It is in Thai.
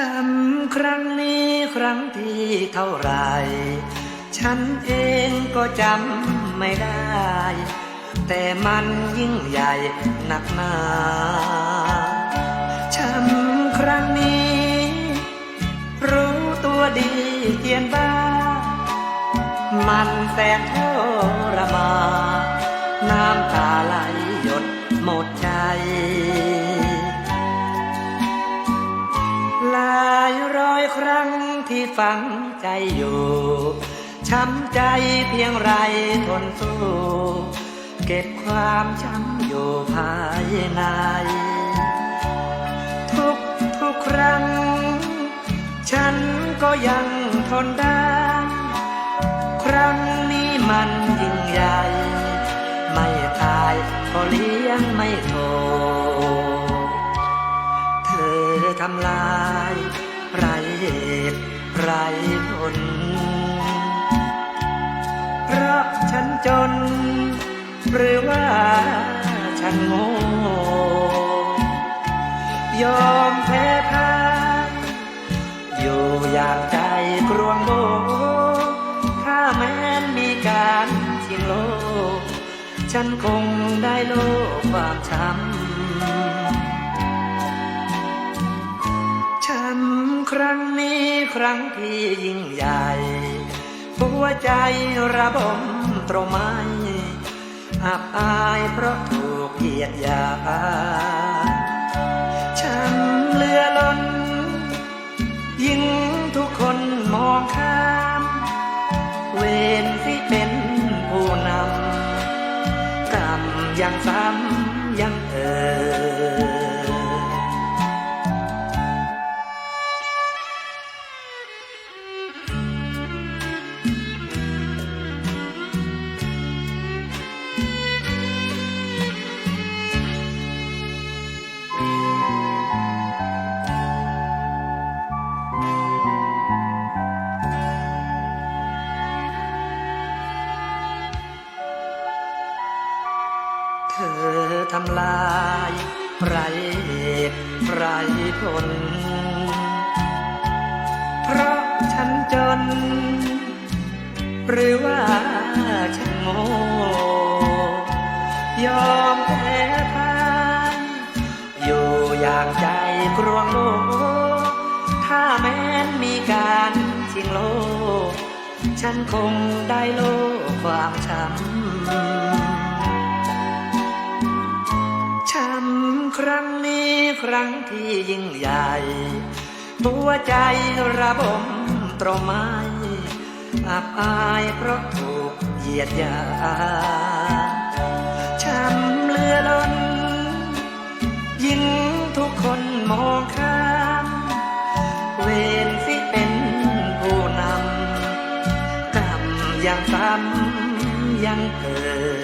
ช้ำครั้งนี้ครั้งที่เท่าไร ฉันเองก็จำไม่ได้ แต่มันยิ่งใหญ่หนักหนา ช้ำครั้งนี้ รู้ตัวดีเกียนบ้า มันแสนทรมานน้ำตาไหลหยดหมดใจ ที่ฝังใจอยู่ ช้ำใจเพียงไรทนสู้ เก็บความช้ำอยู่ภายใน ทุกทุกครั้ง ฉันก็ยังทนได้ ครั้งนี้มันยิ่งใหญ่ ไม่ตายก็เลี้ยงไม่โทเธอทำลายไรเหตุ รผลเพราะฉันจน หรือว่าฉันโง่ยอมแพ้พ่ายอยู่อย่างใจกรวงโบถ้าแม้นมีการชิงโลก ฉันคงได้โลกความช้ำ ครั้งนี้ครั้งที่ยิ่งใหญ่ หัวใจระบมตรมไมอับอายเพราะถูกเหยียดหยามช้ำเลือล้น ยิ่งทุกคนมองข้าม เวรที่เป็นผู้นำกรรมยังซ้ำยังเอ่อ อทำลายไรเหตุไรผล เพราะฉันจน หรือว่าฉันโง่ยอมแพ้พ่ายอยู่อย่างใจกรวงโลกถ้าแม้นมีการชิงโลกฉันคงได้โลกความช้ำ ครั้งนี้ครั้งที่ยิ่งใหญ่หัวใจระบมตรมไม้อับอายเพราะถูกเหยียดหยาช้ำเลือล้น ยิ่งทุกคนมองข้าม เวรสิเป็นผู้นำกรรมยังซ้ำยังเอ่อ